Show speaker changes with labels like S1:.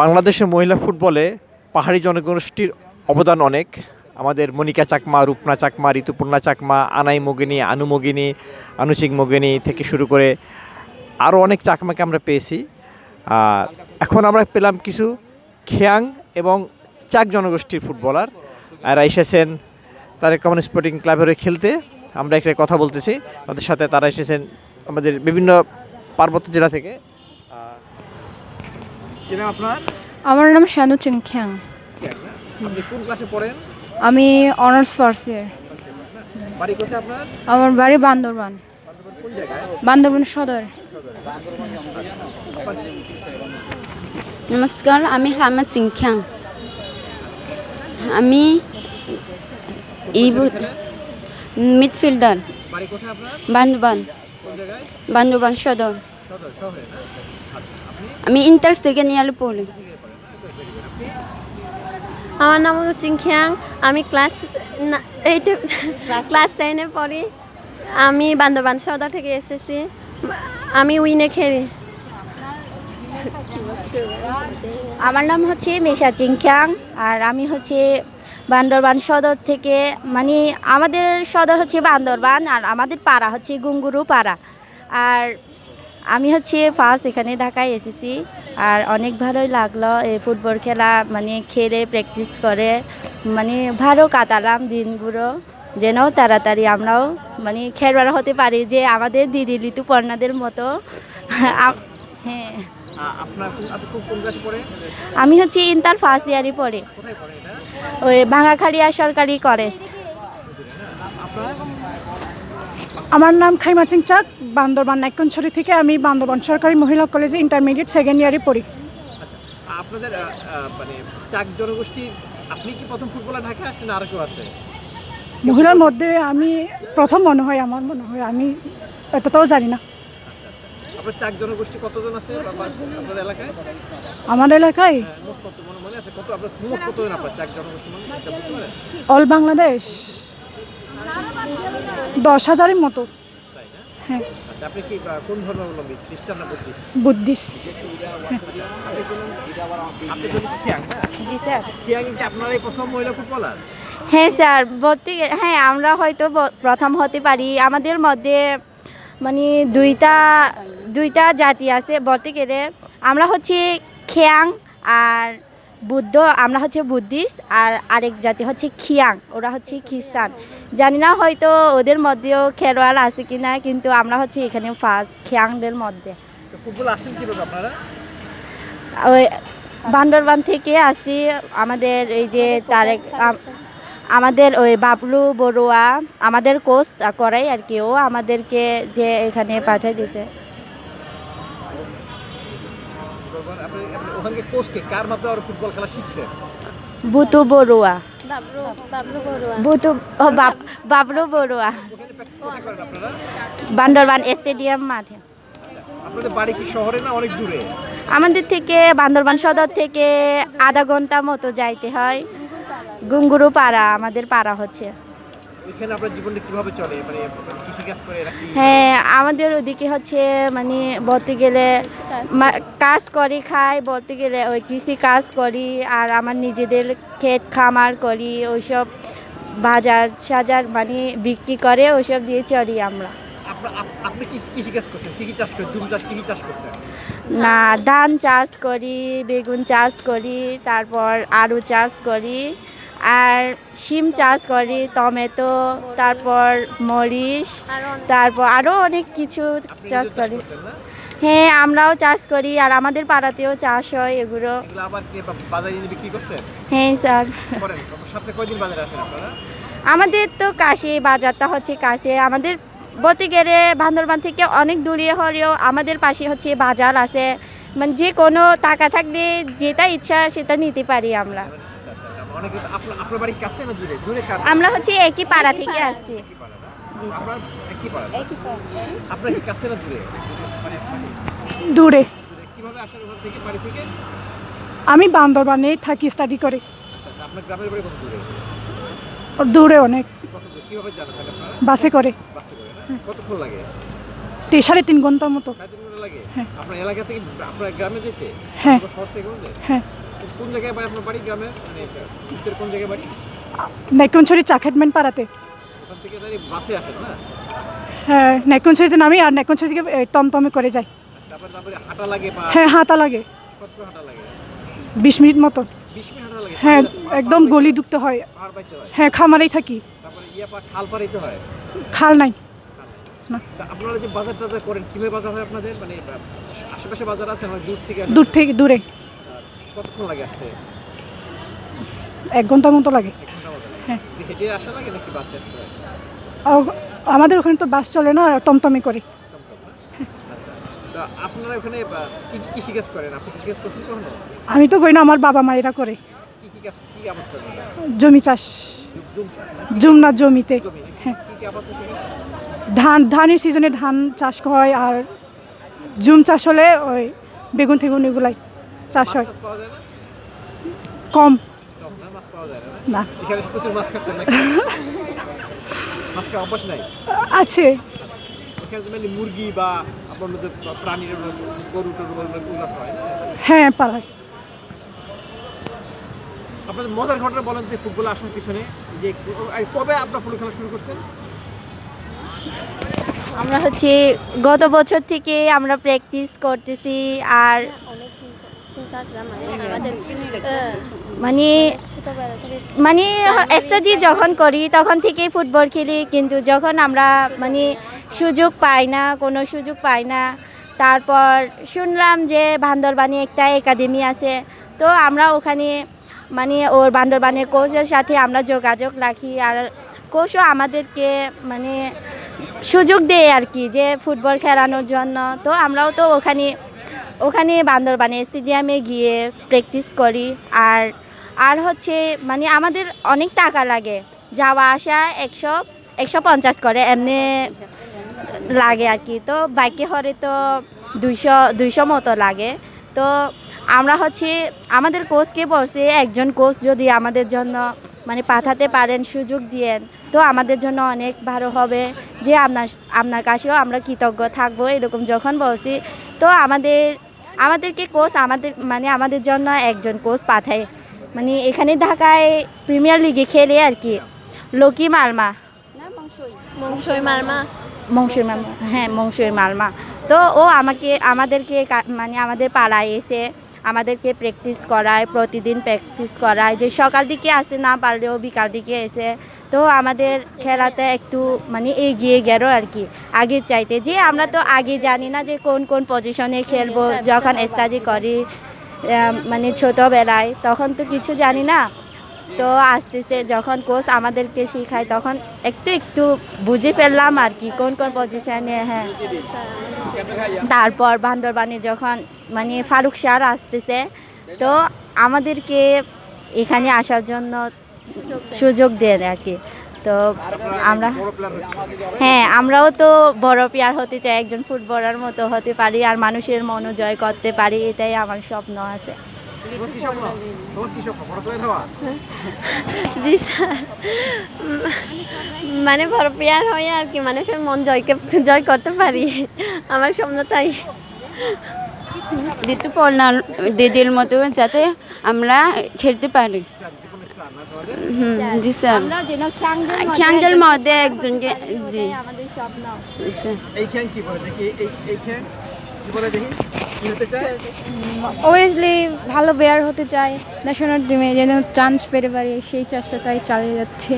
S1: বাংলাদেশের মহিলা ফুটবলে পাহাড়ি জনগোষ্ঠীর অবদান অনেক। আমাদের মনিকা চাকমা, রূপনা চাকমা, ঋতুপূর্ণা চাকমা, আনাই মগিনী, আনু মগিনী, আনুচিক মগিনী থেকে শুরু করে আরও অনেক চাকমাকে আমরা পেয়েছি। আর এখন আমরা পেলাম কিছু খেয়াং এবং চাক জনগোষ্ঠীর ফুটবলার। আর এসেছেন তারেক কমন স্পোর্টিং ক্লাবের খেলতে। আমরা একটা কথা বলতেছি। তাদের সাথে তারা এসেছেন আমাদের বিভিন্ন পার্বত্য জেলা থেকে। কি আপনার?
S2: আমার নাম শানু চিংখ্যাং
S1: আপনি কোন ক্লাসে পড়েন?
S2: আমি অনার্স ফার্স্ট ইয়ার
S1: বাড়ি কোথায় আপনার?
S2: আমার বাড়ি বান্দরবান।
S1: কোন জায়গায়?
S2: বান্দরবান সদর।
S3: নমস্কার আমি হামা চিংখ্যাং আমি এই মিডফিল্ডার। বান্দরবান। বান্দরবান সদর। আমি ইন্টার সেকেন্ড ইয়ারে পড়ি।
S4: আমার নাম হলো চিংখিয়াং আমি ক্লাস এইটে ক্লাস টেনে পড়ি। আমি বান্দরবান সদর থেকে এসেছি। আমি উইনে খেলি।
S5: আমার নাম হচ্ছে মেশা চিংখ্যাং আর আমি হচ্ছে বান্দরবান সদর থেকে মানে আমাদের সদর হচ্ছে বান্দরবান আর আমাদের পাড়া হচ্ছে গুঙ্গুরু পাড়া। আর আমি হচ্ছে ফার্স্ট এখানে ঢাকায় এসেছি। আর অনেক ভালোই লাগল এই ফুটবল খেলা মানে খেলে প্র্যাকটিস করে। মানে ভালো কাটালাম দিনগুলো যেন তাড়াতাড়ি আমরাও মানে খেলোয়াড় হতে পারি যে আমাদের দিদি ঋতুপর্ণাদের মতো। হ্যাঁ। আমি হচ্ছে ইন্টার ফার্স্ট ইয়ারই পড়ে। ওই ভাঙাখালিয়া সরকারি কলেজ
S6: আমার নাম খাইমা চিংচাক বান্দরবান নাইকনছড়ি থেকে আমি বান্দরবান সরকারি মহিলা কলেজে ইন্টারমিডিয়েট সেকেন্ড ইয়ারে পড়ি।
S1: আপনাদের আ, আ, মানে চাক জনগোষ্ঠী আপনি কি প্রথম ফুটবলার ঢাকা আসছেন আর কেউ আছে?
S6: মহিলার মধ্যে আমি প্রথম মনে হয় আমার মনে হয় আমি এতটাও জানি না।
S1: আপনার চাক জনগোষ্ঠী কতজন আছে আপনার এলাকায়?
S6: আমার এলাকায়?
S1: হ্যাঁ, কত মনে আছে? কত আপনার মোট কতজন আপনার চাক জনগোষ্ঠী এটা বলতে পারেন?
S6: অল বাংলাদেশ। দশ হাজারের মতো। হ্যাঁ।
S1: আচ্ছা আপনি কি কোন ধর্মাবলম্বী? খ্রিস্টান না বুদ্ধিস্ট?
S5: জি স্যার।
S1: আপনারাই প্রথম মহিলা ফুটবলার
S5: হ্যাঁ স্যার ভর্তি হ্যাঁ আমরা হয়তো প্রথম হতে পারি। আমাদের মধ্যে মানে দুইটা দুইটা জাতি আছে। বলতে গেলে আমরা হচ্ছে খেয়াং আর বুদ্ধ আমরা হচ্ছে বুদ্ধিস্ট আর আরেক জাতি হচ্ছে খিয়াং ওরা হচ্ছে খ্রিস্টান। জানি না হয়তো ওদের মধ্যেও খেলোয়াড় আছে কি না কিন্তু আমরা হচ্ছে এখানে ফার্স্ট খিয়াংদের মধ্যে। ওই বান্দরবান থেকে আসি আমাদের এই যে তারেক আমাদের ওই বাবলু বড়ুয়া আমাদের কোচ করাই আর কি ও আমাদেরকে যে এখানে পাঠিয়ে দিয়েছে।
S1: ওখানকে কোচকে কার মাধ্যমে আর ফুটবল খেলা শিখছেন?
S5: বুতু বড়ুয়া।
S4: বাবলু বাবলু বড়ুয়া।
S5: বুতু ও বাবলু বড়ুয়া। বান্দরবান স্টেডিয়াম মাঠে।
S1: আপনাদের বাড়ি কি শহরে না অনেক দূরে?
S5: আমাদের থেকে বান্দরবান সদর থেকে আধা ঘণ্টা মতো যাইতে হয়। গুঙ্গুরু পাড়া আমাদের পাড়া হচ্ছে।
S1: এখানে আপনার জীবনটা কীভাবে চলে? মানে কৃষি কাজ করে নাকি
S5: হ্যাঁ আমাদের ওদিকে হচ্ছে মানে বলতে গেলে কাজ করি খাই বলতে গেলে ওই কৃষি কাজ করি আর আমার নিজেদের ক্ষেত খামার করি ওইসব বাজার সাজার মানে বিক্রি করে ওইসব দিয়ে চলি আমরা।
S1: আপনি কি কৃষি কাজ করছেন? কি কি চাষ করেন? জুম চাষ কি কি চাষ করছেন?
S5: না ধান চাষ করি বেগুন চাষ করি তারপর আলু চাষ করি আর শিম চাষ করি টমেটো তারপর মরিচ তারপর আরও অনেক কিছু চাষ করি। হ্যাঁ আমরাও চাষ করি আর আমাদের পাড়াতেও চাষ হয় এগুলো। হ্যাঁ স্যার। আমাদের তো কাশি বাজারটা হচ্ছে কাছে আমাদের বলতে গেলে বান্দরবান থেকে অনেক দূরে হলেও আমাদের পাশে হচ্ছে বাজার আছে। মানে যে কোনো টাকা থাকলে যেটা ইচ্ছা সেটা নিতে পারি আমরা। আমরা হচ্ছে একই পাড়া থেকে আসছি।
S1: দূরে? থেকে
S6: আমি বান্দরবানে থাকি স্টাডি করে।
S1: আচ্ছা, আচ্ছা, আপনার গ্রামের বাড়ি কত দূরে?
S6: দূরে অনেক। বাসে করে।
S1: বাসে করে না? কতক্ষণ লাগে?
S6: তি- সাড়ে তিন ঘণ্টার মতো। হ্যাঁ।
S1: আপনার এলাকা থেকে গ্রামে যেতে?
S6: হ্যাঁ।
S1: কোন জায়গায় বাড়ি আপনার বাড়ি? গ্রামে? মানে উত্তর কোন জায়গায় বাড়ি?
S6: চাকেটমেন্ট পাড়াতে।
S1: ওখান থেকে তাহলে বাসে আসেন না?
S6: হ্যাঁ নামি আর নাইকনছড়ি থেকে টমটমে করে যাই।
S1: তারপরে তারপরে হাঁটা লাগে বা
S6: হ্যাঁ হাঁটা লাগে।
S1: কত হাঁটা লাগে?
S6: বিশ মিনিট মতো
S1: বিশ মিনিট হাঁটা লাগে?
S6: হ্যাঁ একদম গলি ঢুকতে হয়।
S1: হয়?
S6: হ্যাঁ খামারেই থাকি।
S1: তারপরে ইয়া পা খাল হয়?
S6: নাই। না।
S1: আপনারা যে বাজার টাজার করেন কীভাবে বাজার হয় আপনাদের? মানে আশেপাশে বাজার আছে দূর থেকে?
S6: দূর থেকে দূরে।
S1: কতক্ষণ লাগে আসতে
S6: এক ঘণ্টার মতো লাগে
S1: ঘণ্টা মতো লাগে?
S6: হ্যাঁ।
S1: হেঁটে আসা লাগে নাকি বাসে আসতে
S6: আমাদের ওখানে তো বাস চলে না টমটমে করে?
S1: আচ্ছা। তা আপনারা ওখানে কি কি কৃষিকাজ করেন আপনি কৃষিকাজ করছেন কখনো
S6: আমি তো করি না আমার বাবা মায়েরা করে
S1: কি কি কাজ কি আবাদ করেন
S6: জমি চাষ
S1: জুম- না?
S6: জমিতে হ্যাঁ। ধান ধানের সিজনে ধান চাষ হয় আর জুম চাষ হলে ওই বেগুন থেগুন এগুলাই হয়
S1: না?
S6: কম।
S1: না।
S6: আছে।
S1: মানে মুরগি বা প্রাণীর গরু হয়?
S6: হ্যাঁ পাড়ায়।
S1: আপনাদের মজার ঘটনা বলেন যে ফুটবল আসার পিছনে যে কবে আপনার ফুটবল খেলা শুরু করছেন?
S5: আমরা হচ্ছে গত বছর থেকে আমরা প্র্যাকটিস করতেছি আর
S4: অনেক চিন্তা মানে
S5: মানে
S4: থেকে
S5: স্টাডি যখন করি, তখন থেকেই ফুটবল খেলি, কিন্তু যখন আমরা মানে সুযোগ পাই না, কোনো সুযোগ পাই না, তারপর শুনলাম যে বান্দরবানে একটা একাডেমি আছে, তো আমরা ওখানে মানে ওর বান্দরবানের কোচের সাথে আমরা যোগাযোগ রাখি, আর কোচও আমাদেরকে মানে সুযোগ দেয় আর কি, যে ফুটবল খেলানোর জন্য, তো আমরাও তো ওখানে ওখানে বান্দরবানে স্টেডিয়ামে গিয়ে প্র্যাকটিস করি। আর আর হচ্ছে মানে আমাদের অনেক টাকা লাগে। যাওয়া আসা একশো একশো পঞ্চাশ করে, এমনি লাগে আর কি। তো বাইকে হরে তো দুইশো দুইশো মতো লাগে। তো আমরা হচ্ছে, আমাদের কোচকে বলছে, একজন কোচ যদি আমাদের জন্য মানে পাঠাতে পারেন, সুযোগ দিয়েন, তো আমাদের জন্য অনেক ভালো হবে। যে আপনার আপনার কাছেও আমরা কৃতজ্ঞ থাকব, এরকম যখন বলছি, তো আমাদের আমাদেরকে কোচ আমাদের মানে আমাদের জন্য একজন কোচ পাঠায়। মানে এখানে ঢাকায় প্রিমিয়ার লিগে খেলে আর কি। লকি মালমা।
S3: না মালমা।
S4: মংসই
S5: মালমা। হ্যাঁ মংসুই মালমা। তো ও আমাকে আমাদেরকে মানে আমাদের পাড়ায় এসে আমাদেরকে প্র্যাকটিস করায়, প্রতিদিন প্র্যাকটিস করায়, যে সকাল দিকে আসতে না পারলেও বিকাল দিকে এসে তো আমাদের খেলাতে একটু মানে এগিয়ে গেল আর কি। আগে চাইতে, যে আমরা তো আগে জানি না যে কোন কোন পজিশনে খেলব, যখন স্টাডি করি মানে ছোটোবেলায়, তখন তো কিছু জানি না। তো আস্তে আস্তে যখন কোচ আমাদেরকে শেখায়, তখন একটু একটু বুঝে ফেললাম আর কি, কোন কোন পজিশনে হ্যাঁ। তারপর বান্দরবানে যখন মানে ফারুক স্যার আসতেছে, তো আমাদেরকে এখানে আসার জন্য সুযোগ দেন আর কি। তো আমরা হ্যাঁ আমরাও তো বড় প্লেয়ার হতে চাই, একজন ফুটবলার মতো হতে পারি আর মানুষের মনোজয় করতে পারি, এটাই আমার স্বপ্ন আছে।
S4: জি স্যার। মানে বড় প্লেয়ার হয়ে আর কি মানুষের মন জয়কে জয় করতে পারি। আমার স্বপ্ন তাই।
S3: ঋতু পড়না দিদির মতো যাতে আমরা খেলতে পারি। জি স্যার। মধ্যে একজনকে জি। স্যার।
S1: বলে
S2: ভালো বেয়ার হতে চাই ন্যাশনাল টিমে যেন চান্স পেতে পারি সেই চেষ্টাটাই চালিয়ে যাচ্ছে।